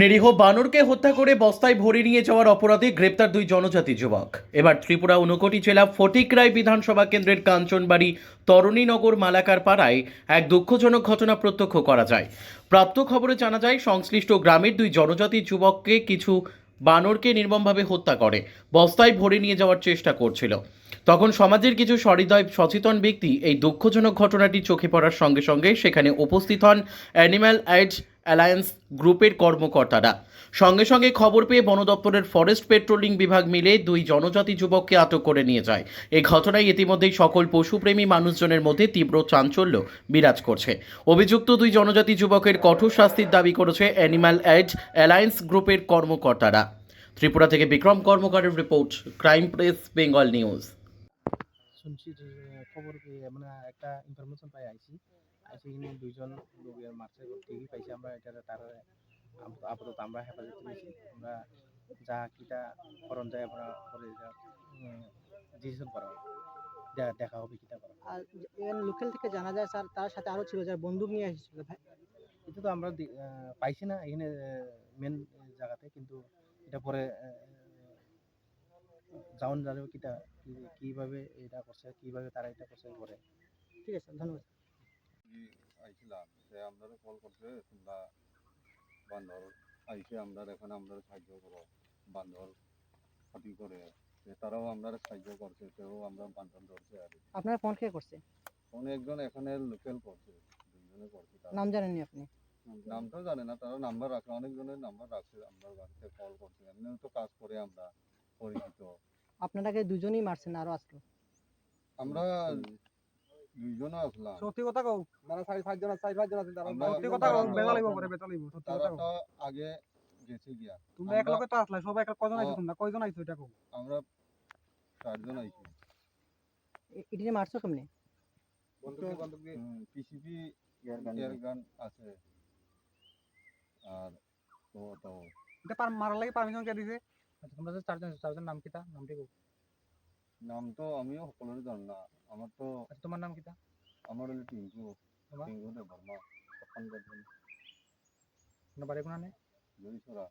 নিরীহ বানরকে হত্যা করে বস্তায় ভরে নিয়ে যাওয়ার অপরাধে গ্রেপ্তার দুই জনজাতি যুবক। এবার ত্রিপুরা ঊনকোটি জেলা ফটিকরাই বিধানসভা কেন্দ্রের কাঞ্চনবাড়ি তরণীনগর মালাকার পাড়ায় এক দুঃখজনক ঘটনা প্রত্যক্ষ করা যায়। প্রাপ্ত খবরে জানা যায়, সংশ্লিষ্ট গ্রামের দুই জনজাতি যুবককে কিছু বানরকে নির্মমভাবে হত্যা করে বস্তায় ভরে নিয়ে যাওয়ার চেষ্টা করছিল। তখন সমাজের কিছু সহৃদয় সচেতন ব্যক্তি এই দুঃখজনক ঘটনাটি চোখে পড়ার সঙ্গে সঙ্গে সেখানে উপস্থিত হন অ্যানিম্যাল এইডস অ্যালায়েন্স গ্রুপের কর্মকর্তারা। সঙ্গে সঙ্গে খবর পেয়ে বন দপ্তরের ফরেস্ট পেট্রোলিং বিভাগ মিলে দুই জনজাতি যুবককে আটক করে নিয়ে যায়। এই ঘটনায় ইতিমধ্যেই সকল পশুপ্রেমী মানুষজনের মধ্যে তীব্র চাঞ্চল্য বিরাজ করছে। অভিযুক্ত দুই জনজাতি যুবকের কঠোর শাস্তির দাবি করেছে অ্যানিম্যাল এইডস অ্যালায়েন্স গ্রুপের কর্মকর্তারা। ত্রিপুরা থেকে Bikram কর্মকারের report, crime press, Bengal news. শুনছি যে খবর মানে একটা ইনফরমেশন পাই আইছি। আইসি কিনে দুইজন লোকের মারছে টিভি পাইছি আমরা এটা তার আপ- আপাতত আমরা হেফাজতে নিয়েছি আমরা যা কিটা করণ যায় আমরা করে ডিসিশন করা দেখা হবে কিটা করা। আর লোকাল থেকে জানা যায় স্যার তার সাথে আরও ছিল যারা বন্দুক নিয়ে এসেছিল ভাই। এটা তো আমরা পাইছি না এখানে মেন জায়গাতে কিন্তু এটা পরে যাওন যাবে কিটা কীভাবে এটা করছে কীভাবে তারা এটা করছে করে ঠিক আছে ধন্যবাদ। আইছিলাম সে আপনারা কল করছে তোমরা বান্ধর আইসে আমরা এখানে আমরা সাহায্য করো। বান্ধর ক্ষতি করে সে তারাও আমরা সাহায্য করছে সেও আমরা বান্ধব ধরছে আর। আপনারা ফোন কে করছে? অনেকজন এখানে লোকাল করছে দুজনে করছে। নাম জানেননি আপনি? নামটাও জানে না তারা নাম্বার রাখে অনেকজনের নাম্বার রাখছে আমরা বাড়িতে কল করছে এমনিও তো কাজ করে আমরা পরিচিত। আপনারাকে দুজনেই মারছেন আরও আসলো আমরা আসলাম। সত্যি কথা কও? মানে চাৰি পাঁচজন চাৰি পাঁচজন আছিল তারা আমরা- সত্যি কথা কও? বেজা লাগিব পরে লাগিব সত্যি কথা কও। আগে গেছে গিয়া। তো আসলা সবাই এক কজন আইছো তোমরা? কয়জন আইছো এটা কও? আমরা চারজন আইছি। এটি মারছো কেমনে? পিসিপি এয়ার গান আছে। আর তো তো এটা পার মারার লাগি পারমিশন কে দিছে? আচ্ছা তোমরা যে চারজন আছো, চারজন নাম কিতা নামটি কও নাম তো আমিও সকলোৰে জানো না। আমার তো আচ্ছা তোমার নাম কিতা আমার হলো টিঙ্কু। তোমার? টিঙ্কু দেব বর্মা তখন বাড়ি কোনা নেই? জয়ছড়া